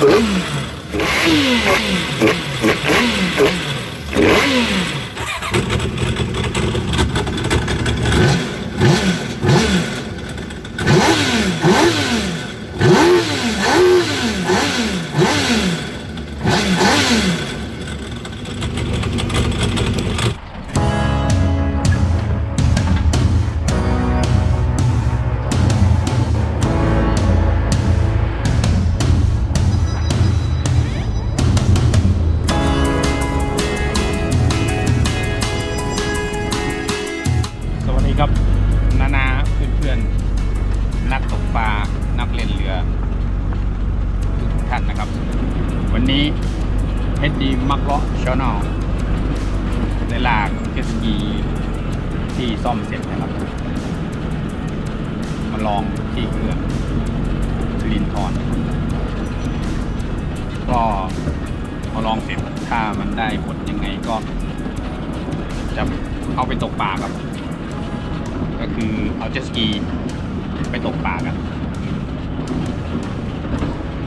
ส ลากเจตสกีที่ซ่อมเสร็จนะครับ มาลองที่เขื่อนสินทรก็พอลองเสร็จถ้ามันได้ผลยังไงก็ จะเอาไปตกปลาครับ ก็คือเอาเจ็ตสกีไปตกปลากัน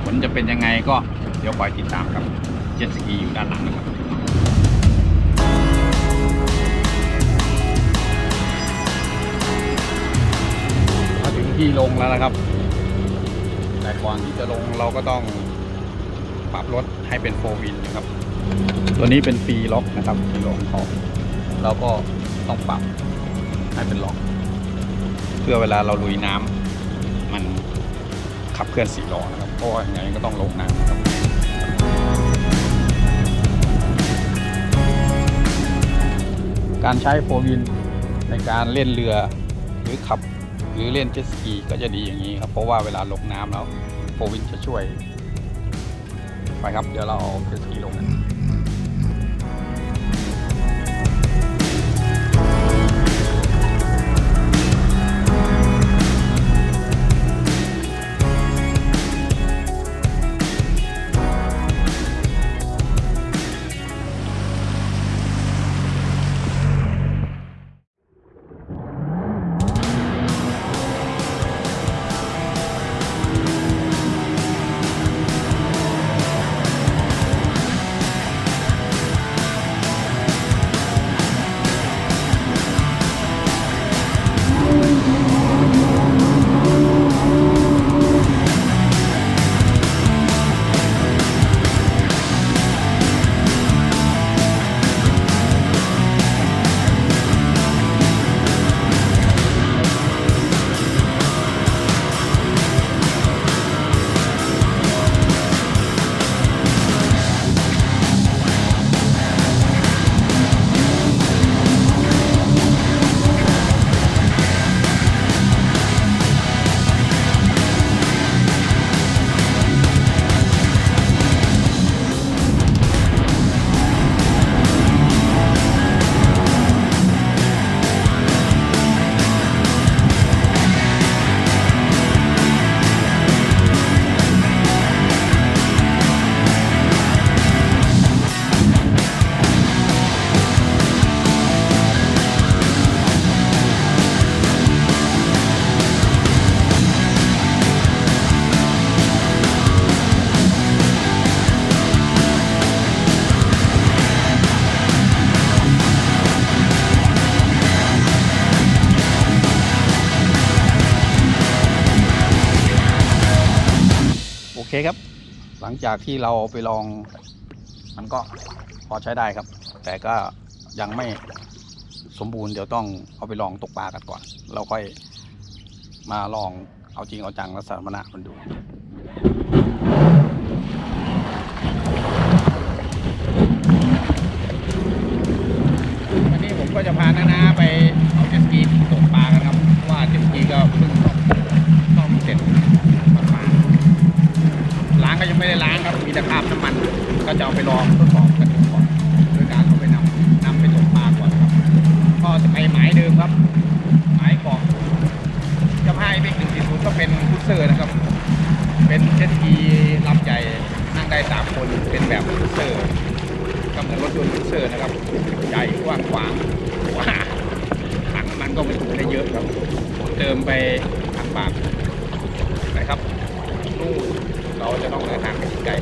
ผลจะเป็นยังไงก็เดี๋ยวคอยติดตามครับ เจ็ตสกีอยู่ด้านหลังนะครับ ที่ลงแล้วนะครับ แต่ก่อนที่จะลงเราก็ต้องปรับรถให้เป็นโฟวินนะครับ ตัวนี้เป็นฟรีล็อกนะครับฟรีล็อกของเราก็ต้องปรับให้เป็นล็อก เพื่อเวลาเราลุยน้ำมันขับเคลื่อนสี่ล้อนะครับเพราะว่าอย่างไรก็ต้องลงน้ำนะครับการใช้โฟวินในการเล่นเรือหรือขับ หรือเล่นเจ็ตสกีก็จะดีอย่างนี้ครับ เพราะว่าเวลาลงน้ำแล้วโฟวินจะช่วย ไปครับ เดี๋ยวเราเอาเจ็ตสกีลงกัน เคครับ หลังจากที่เราไปลอง มันก็พอใช้ได้ครับ แต่ก็ยังไม่สมบูรณ์เดี๋ยวต้องเอาไปลองตกปลากันก่อน เราค่อยมาลองเอาจริงเอาจังและสาธารณะมันดูวันนี้ผมก็จะพาน้าๆไปเอาเจ็ตสกีตก ไม่ได้ล้างครับ มีแต่คราบน้ำมัน ก็จะเอาไปลองทดสอบกันดูก่อนโดยการเอาไปนำนำไปตกปลาก่อนครับก็จะไปหมายเดิมครับหมายกาะจะพายไปหนึ่งสี่ศูนย์ก็เป็นพุชเซอร์นะครับ เป็นเจ็ตกีลำใหญ่นั่งได้สามคนเป็นแบบพุชเซอร์ก็เหมือนรถยนต์พุชเซอร์นะครับใหญ่กว้างขวางว้าถังน้ำมันก็บรรจุได้เยอะครับเติมไปทางปากนะครับนู่น เราจะต้องเดินทางไปอีกไกล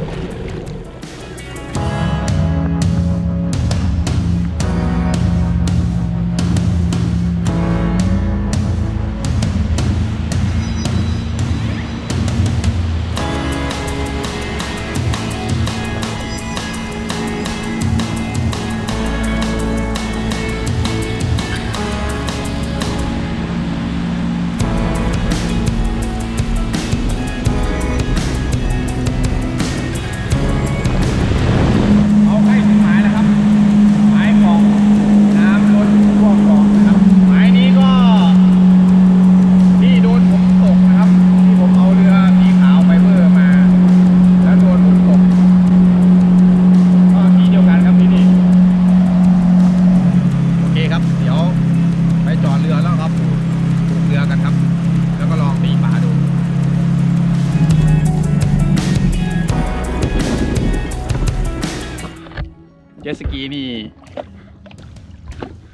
ตสกีนี่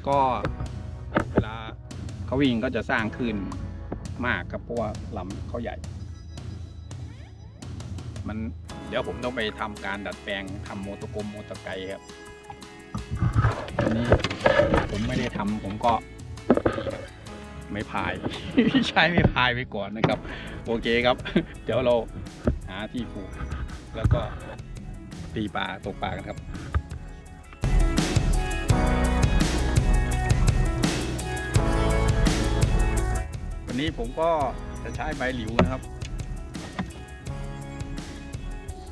ก็เวลาเขาวิ่งก็จะสร้างขึ้นมากครับเพราะว่าลำเขาใหญ่ มันเดี๋ยวผมต้องไปทำการดัดแปลงทำโมโตกรมโมโตไกครับอันนี้ผมไม่ได้ทำผมก็ไม่พาย ใช้ไม่พายไปก่อนนะครับ โอเคครับ เดี๋ยวเราหาที่ผูกแล้วก็ตีปลาตกปลากันครับ วันนี้ผมก็จะใช้ใบหลิวนะครับ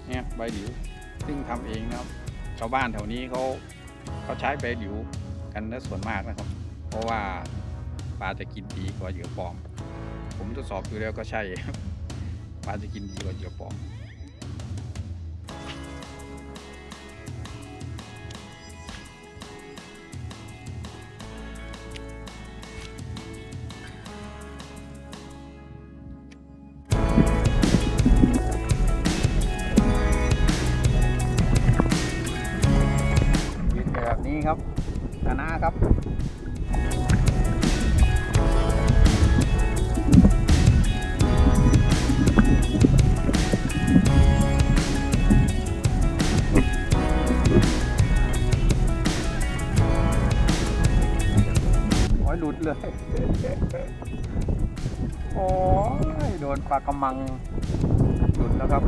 เนี่ยใบหลิวซึ่งทำเองนะครับ ชาวบ้านแถวนี้เขาเขาใช้ใบหลิวกันนะส่วนมากนะครับ เพราะว่าปลาจะกินดีกว่าเหยื่อปลอม ผมทดสอบดูแล้วก็ใช่ปลาจะกินดีกว่าเหยื่อปลอม ครับโอ้ยหลุดเลย โอ้ยโดนปลากระมังหลุดแล้วครับ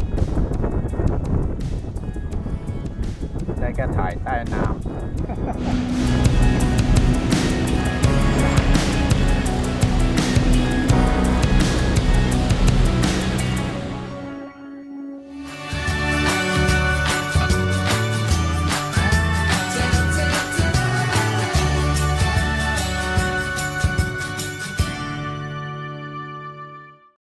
ได้แค่ถ่ายใต้น้ำ